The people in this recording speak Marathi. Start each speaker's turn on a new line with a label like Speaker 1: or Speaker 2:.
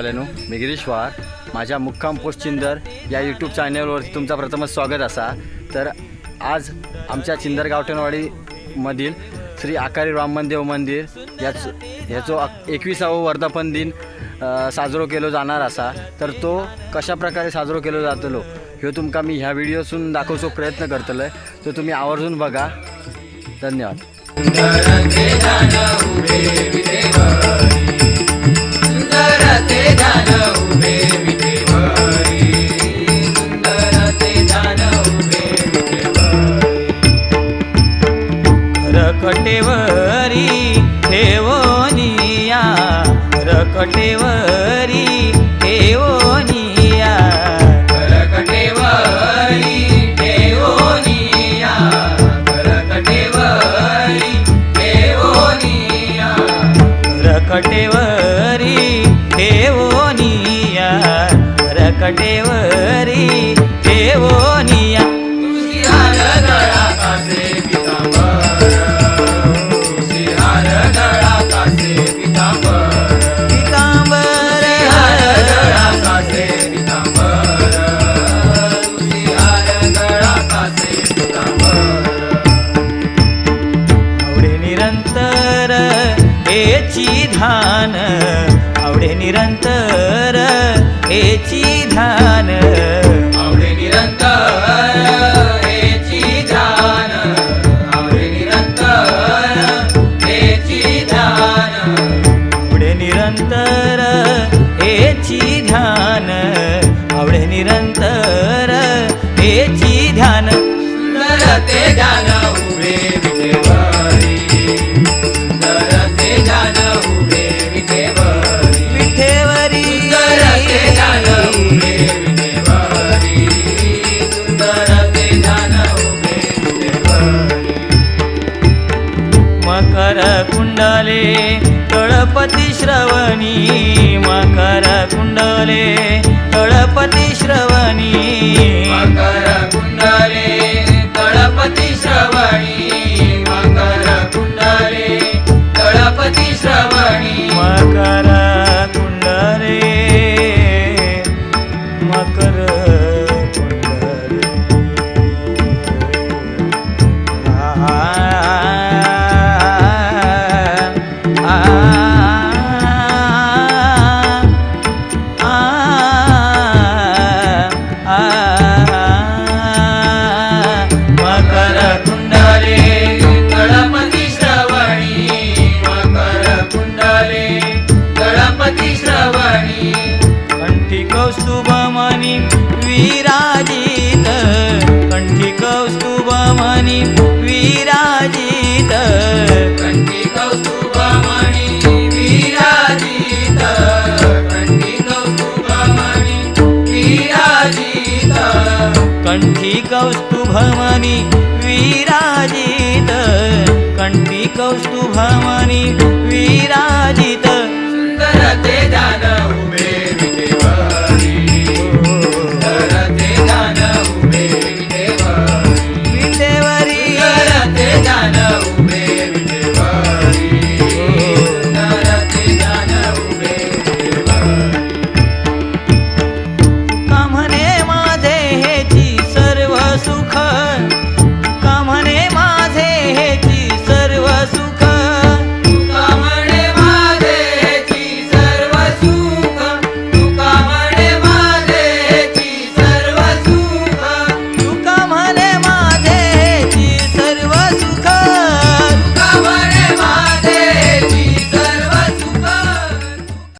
Speaker 1: वाल्यानो मी गिरीश वार माझ्या मुक्काम पोस्ट चिंदर या यूट्यूब चॅनलवरती तुमचा प्रथमच स्वागत असा. तर आज आमच्या चिंदर गावठणवाडीमधील श्री आकारी राम मंदिर मंदिर याच ह्याचो एकविसावं वर्धापन दिन साजरो केलो जाणार असा. तर तो कशा प्रकारे साजरो केलो जातलो ह्यो तुमका मी ह्या व्हिडिओसून दाखवचो प्रयत्न करतलो तो तुम्ही आवर्जून बघा. धन्यवाद.
Speaker 2: ಕಟೆವ निरंतर हेची ध्यान सुंदर ते ध्यान तळपती श्रवणी मकर कुंडले तळपती श्रवणी कौस्तुभमणि विराजित कण्ठी कौस्तुभमणि विराजित। कण्ठी कौस्तुभमणि विराजित कण्ठी कौस्तुभमणि विराजित। कण्ठी कौस्तुभमणि विराजित कण्ठी कौस्तुभमणि विराजित।